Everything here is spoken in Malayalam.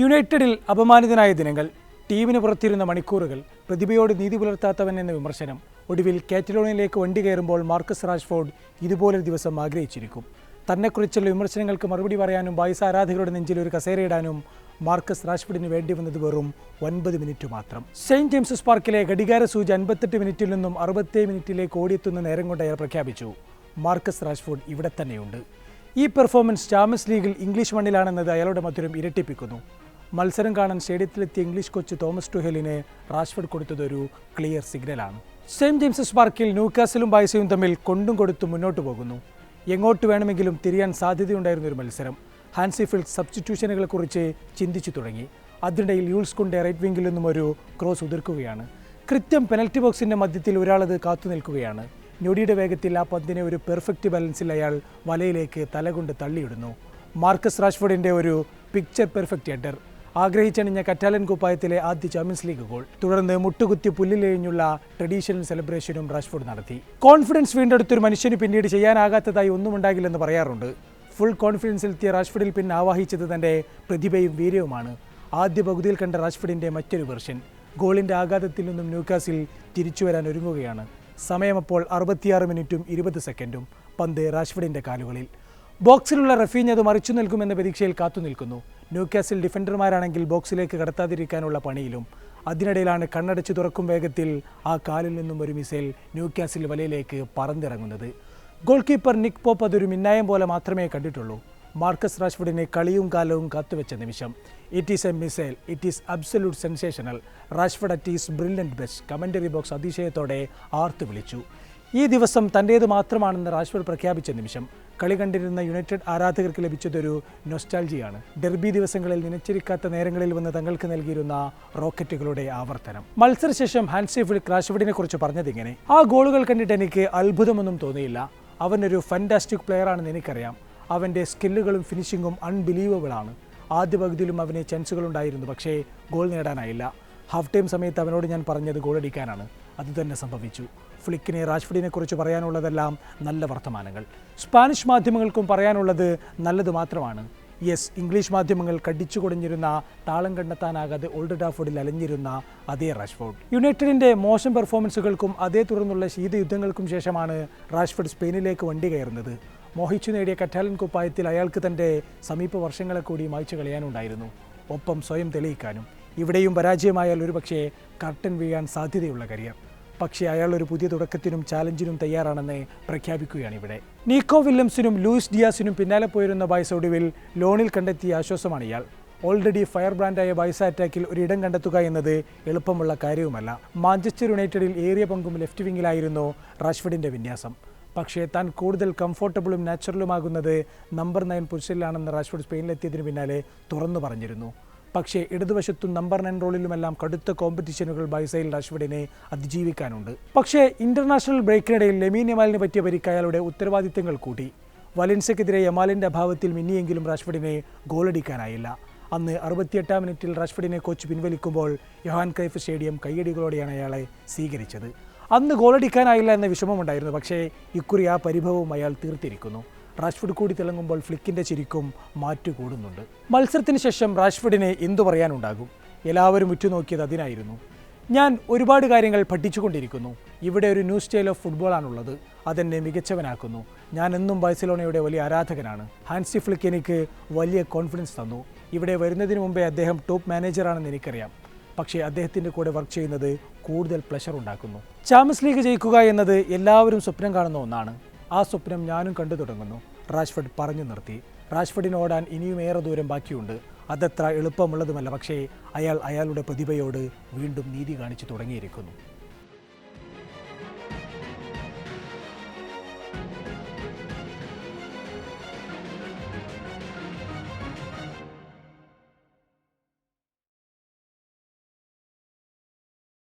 യുണൈറ്റഡിൽ അപമാനിതനായ ദിനങ്ങൾ ടീമിന് പുറത്തിരുന്ന മണിക്കൂറുകൾ പ്രതിഭയോട് നീതി പുലർത്താത്തവൻ എന്ന വിമർശനം ഒടുവിൽ കാറ്റലോണിയയിലേക്ക് വണ്ടി കയറുമ്പോൾ മാർക്കസ് റാഷ്ഫോർഡ് ഇതുപോലൊരു ദിവസം ആഗ്രഹിച്ചിരിക്കും. തന്നെക്കുറിച്ചുള്ള വിമർശനങ്ങൾക്ക് മറുപടി പറയാനും ബായ്സ ആരാധകരുടെ നെഞ്ചിൽ ഒരു കസേരയിടാനും മാർക്കസ് റാഷ്ഫോർഡിന് വേണ്ടി വന്നത് വെറും ഒൻപത് മിനിറ്റ് മാത്രം. സെയിന്റ് ജെയിംസസ് പാർക്കിലെ ഘടികാര സൂചി അൻപത്തെട്ട് മിനിറ്റിൽ നിന്നും അറുപത്തേഴ് മിനിറ്റിലേക്ക് ഓടിയെത്തുന്ന നേരം കൊണ്ട് അയാൾ പ്രഖ്യാപിച്ചു മാർക്കസ് റാഷ്ഫോർഡ് ഇവിടെ തന്നെയുണ്ട്. ഈ പെർഫോമൻസ് ചാമ്പ്യൻസ് ലീഗിൽ ഇംഗ്ലീഷ് മണ്ണിലാണെന്നത് അയാളുടെ മധുരം ഇരട്ടിപ്പിക്കുന്നു. മത്സരം കാണാൻ സ്റ്റേഡിയത്തിലെത്തിയ ഇംഗ്ലീഷ് കോച്ച് തോമസ് ടുഹലിന് റാഷ്ഫോർഡ് കൊടുത്തതൊരു ക്ലിയർ സിഗ്നലാണ്. സെയിന്റ് ജെയിംസസ് പാർക്കിൽ ന്യൂക്കാസിലും ബായ്സയും തമ്മിൽ കൊണ്ടും കൊടുത്തു മുന്നോട്ട് പോകുന്നു. എങ്ങോട്ട് വേണമെങ്കിലും തിരിയാൻ സാധ്യതയുണ്ടായിരുന്ന ഒരു മത്സരം. ഹാൻസി ഫിൽഡ് സബ്സ്റ്റിറ്റ്യൂഷനുകളെക്കുറിച്ച് ചിന്തിച്ചു തുടങ്ങി. അതിനിടയിൽ യൂൾസ് കൊണ്ടേ റൈറ്റ് വിംഗിൽ നിന്നും ഒരു ക്രോസ് ഉതിർക്കുകയാണ്. കൃത്യം പെനൽറ്റി ബോക്സിന്റെ മധ്യത്തിൽ ഒരാളത് കാത്തു നിൽക്കുകയാണ്. ഞൊടിയുടെ വേഗത്തിൽ ആ പന്തിനെ ഒരു പെർഫെക്റ്റ് ബാലൻസിൽ അയാൾ വലയിലേക്ക് തലകൊണ്ട് തള്ളിയിടുന്നു. മാർക്കസ് റാഷ്ഫോർഡിന്റെ ഒരു പിക്ചർ പെർഫെക്റ്റ് ഹെഡർ. ആഗ്രഹിച്ചണിഞ്ഞ കറ്റാലൻ കുപ്പായത്തിലെ ആദ്യ ചാമ്പ്യൻസ് ലീഗ് ഗോൾ. തുടർന്ന് മുട്ടുകുത്തി പുല്ലിലെഴിഞ്ഞുള്ള ട്രഡീഷണൽ സെലിബ്രേഷനും റാഷ്ഫോർഡ് നടത്തി. കോൺഫിഡൻസ് വീണ്ടെടുത്തൊരു മനുഷ്യന് പിന്നീട് ചെയ്യാനാകാത്തതായി ഒന്നും ഉണ്ടാകില്ലെന്ന് പറയാറുണ്ട്. ഫുൾ കോൺഫിഡൻസിലെത്തിയ റാഷ്ഫോർഡിൽ പിന്നെ ആവാഹിച്ചത് തന്റെ പ്രതിഭയും വീര്യവുമാണ്. ആദ്യ പകുതിയിൽ കണ്ട റാഷ്ഫോർഡിന്റെ മറ്റൊരു വെർഷൻ. ഗോളിന്റെ ആഘാതത്തിൽ നിന്നും ന്യൂക്കാസിൽ തിരിച്ചു വരാൻ ഒരുങ്ങുകയാണ്. സമയം അപ്പോൾ അറുപത്തിയാറ് മിനിറ്റും ഇരുപത് സെക്കൻഡും. പന്ത് റാഷ്ഫോർഡിന്റെ കാലുകളിൽ. ബോക്സിലുള്ള റഫീഞ്ഞ് അത് മറിച്ചു നൽകുമെന്ന പ്രതീക്ഷയിൽ കാത്തുനിൽക്കുന്നു ന്യൂക്കാസിൽ ഡിഫൻഡർമാരാണെങ്കിൽ ബോക്സിലേക്ക് കടത്താതിരിക്കാനുള്ള പണിയിലും. അതിനിടയിലാണ് കണ്ണടച്ച് തുറക്കും വേഗത്തിൽ ആ കാലിൽ നിന്നും ഒരു മിസൈൽ ന്യൂക്കാസിൽ വലയിലേക്ക് പറന്നിറങ്ങുന്നത്. ഗോൾ കീപ്പർ നിക് പോപ്പ് അതൊരു മിന്നായം പോലെ മാത്രമേ കണ്ടിട്ടുള്ളൂ. മാർക്കസ് റാഷ്ഫുഡിനെ കളിയും കാലവും കാത്തുവെച്ച നിമിഷം. It is a missile it is absolute sensational Rashford at his brilliant best commentary box അതിശയത്തോടെ ആർത്തു വിളിച്ചു. ഈ ദിവസം തന്റേത് മാത്രമാണെന്ന് റാഷ്ഫഡ് പ്രഖ്യാപിച്ച നിമിഷം. കളി കണ്ടിരുന്ന യുണൈറ്റഡ് ആരാധകർക്ക് ലഭിച്ചതൊരു നൊസ്റ്റാൾജിയാണ് ഡെർബി ദിവസങ്ങളിൽ നിനച്ചിരിക്കാത്ത നേരങ്ങളിൽ വന്ന് തങ്ങൾക്ക് നൽകിയിരുന്ന റോക്കറ്റുകളുടെ ആവർത്തനം. മത്സരശേഷം ഹാൻസിഫിൽ ക്രാഷ്വഡിനെ കുറിച്ച് പറഞ്ഞതിങ്ങനെ? ആ ഗോളുകൾ കണ്ടിട്ട് എനിക്ക് അത്ഭുതമൊന്നും തോന്നിയില്ല. അവനൊരു ഫാന്റാസ്റ്റിക് പ്ലെയറാണെന്ന് എനിക്കറിയാം. അവന്റെ സ്കില്ലുകളും ഫിനിഷിങ്ങും അൺബിലീവബിൾ ആണ് ആദ്യ പകുതിയിലും അവന് ചാൻസുകൾ ഉണ്ടായിരുന്നു പക്ഷേ ഗോൾ നേടാനായില്ല. ഹാഫ് ടൈം സമയത്ത് അവനോട് ഞാൻ പറഞ്ഞത് ഗോളടിക്കാനാണ്. അത് തന്നെ സംഭവിച്ചു. ഫ്ലിക്കിനെ റാഷ്ഫുഡിനെ കുറിച്ച് പറയാനുള്ളതെല്ലാം നല്ല വർത്തമാനങ്ങൾ. സ്പാനിഷ് മാധ്യമങ്ങൾക്കും പറയാനുള്ളത് നല്ലത് മാത്രമാണ്. യെസ് ഇംഗ്ലീഷ് മാധ്യമങ്ങൾ കടിച്ചു കൊടിഞ്ഞിരുന്ന താളം കണ്ടെത്താനാകാതെ ഓൾഡ് ടാഫോർഡിൽ അലഞ്ഞിരുന്ന അതേ റാഷ്ഫോർഡ്. യുണൈറ്റഡിന്റെ മോശം പെർഫോമൻസുകൾക്കും അതേ തുടർന്നുള്ള ശീതയുദ്ധങ്ങൾക്കും ശേഷമാണ് റാഷ്ഫോർഡ് സ്പെയിനിലേക്ക് വണ്ടി കയറുന്നത്. മോഹിച്ചു നേടിയ കറ്റാലൻ കുപ്പായത്തിൽ അയാൾക്ക് തന്റെ സമീപ വർഷങ്ങളെ കൂടി മായ്ച്ചു കളയാനുണ്ടായിരുന്നു. ഒപ്പം സ്വയം തെളിയിക്കാനും. ഇവിടെയും പരാജയമായാൽ ഒരുപക്ഷേ കർട്ടൻ വീഴാൻ സാധ്യതയുള്ള കരിയർ. പക്ഷേ അയാൾ ഒരു പുതിയ തുടക്കത്തിനും ചാലഞ്ചിനും തയ്യാറാണെന്ന് പ്രഖ്യാപിക്കുകയാണ് ഇവിടെ. നീക്കോ വില്യംസിനും ലൂയിസ് ഡിയാസിനും പിന്നാലെ പോയിരുന്ന ബായ്സ ഒടുവിൽ ലോണിൽ കണ്ടെത്തിയ ആശ്വാസമാണ് ഇയാൾ. ഓൾറെഡി ഫയർ ബ്രാൻഡായ വൈസ് അറ്റാക്കിൽ ഒരിടം കണ്ടെത്തുക എന്നത് എളുപ്പമുള്ള കാര്യവുമല്ല. മാഞ്ചസ്റ്റർ യുണൈറ്റഡിൽ ഏറിയ പങ്കും ലെഫ്റ്റ് വിങ്ങിലായിരുന്നു റാഷ്ഫഡിന്റെ വിന്യാസം. പക്ഷേ താൻ കൂടുതൽ കംഫോർട്ടബിളും നാച്ചുറലുമാകുന്നത് നമ്പർ നയൻ പൊസിഷനിലാണെന്ന് റാഷ്ഫോർഡ് സ്പെയിനിലെത്തിയതിന് പിന്നാലെ തുറന്നു പറഞ്ഞിരുന്നു. പക്ഷേ ഇടതുവശത്തും നമ്പർ നയൻ റോളിലുമെല്ലാം കടുത്ത കോമ്പറ്റീഷനുകൾ ബൈസൈൽ രാഷ്വഡിനെ അതിജീവിക്കാനുണ്ട്. പക്ഷേ ഇന്റർനാഷണൽ ബ്രേക്കിനിടയിൽ ലെമീൻ യമാലിന് പറ്റിയ പരിക്ക് അയാളുടെ ഉത്തരവാദിത്തങ്ങൾ കൂട്ടി. വലൻസയ്ക്കെതിരെ യമാലിന്റെ അഭാവത്തിൽ മിന്നിയെങ്കിലും റാഷ്ഫഡിനെ ഗോളടിക്കാനായില്ല. അന്ന് അറുപത്തിയെട്ടാം മിനിറ്റിൽ റാഷ്ഫഡിനെ കോച്ച് പിൻവലിക്കുമ്പോൾ യോഹാൻ കൈഫ് സ്റ്റേഡിയം കയ്യടികളോടെയാണ് അയാളെ സ്വീകരിച്ചത്. അന്ന് ഗോളടിക്കാനായില്ല എന്ന വിഷമമുണ്ടായിരുന്നു. പക്ഷേ ഇക്കുറി ആ പരിഭവവും അയാൾ തീർത്തിരിക്കുന്നു. റാഷ്ഫുഡ് കൂടി തിളങ്ങുമ്പോൾ ഫ്ലിക്കിന്റെ ചിരിക്കും മാറ്റു കൂടുന്നുണ്ട് മത്സരത്തിന് ശേഷം റാഷ്ഫുഡിനെ എന്തു പറയാനുണ്ടാകും? എല്ലാവരും ഉറ്റുനോക്കിയത് അതിനായിരുന്നു. ഞാൻ ഒരുപാട് കാര്യങ്ങൾ പഠിച്ചുകൊണ്ടിരിക്കുന്നു. ഇവിടെ ഒരു ന്യൂ സ്റ്റൈൽ ഓഫ് ഫുട്ബോളാണുള്ളത് അതെന്നെ മികച്ചവനാക്കുന്നു. ഞാൻ എന്നും ബാഴ്സലോണയുടെ വലിയ ആരാധകനാണ്. ഹാൻസി ഫ്ലിക്ക് എനിക്ക് വലിയ കോൺഫിഡൻസ് തന്നു. ഇവിടെ വരുന്നതിന് മുമ്പേ അദ്ദേഹം ടോപ്പ് മാനേജറാണെന്ന് എനിക്കറിയാം. പക്ഷേ അദ്ദേഹത്തിന്റെ കൂടെ വർക്ക് ചെയ്യുന്നത് കൂടുതൽ പ്ലഷർ ഉണ്ടാക്കുന്നു. ചാമ്പ്യൻസ് ലീഗ് ജയിക്കുക എന്നത് എല്ലാവരും സ്വപ്നം കാണുന്ന ഒന്നാണ്. ആ സ്വപ്നം ഞാനും കണ്ടു തുടങ്ങുന്നു. റാഷ്ഫഡ് പറഞ്ഞു നിർത്തി. റാഷ്ഫഡിന് ഓടാൻ ഇനിയും ഏറെ ദൂരം ബാക്കിയുണ്ട്. അതത്ര എളുപ്പമുള്ളതുമല്ല. പക്ഷേ അയാൾ അയാളുടെ പ്രതിഭയോട് വീണ്ടും നീതി കാണിച്ചു തുടങ്ങിയിരിക്കുന്നു.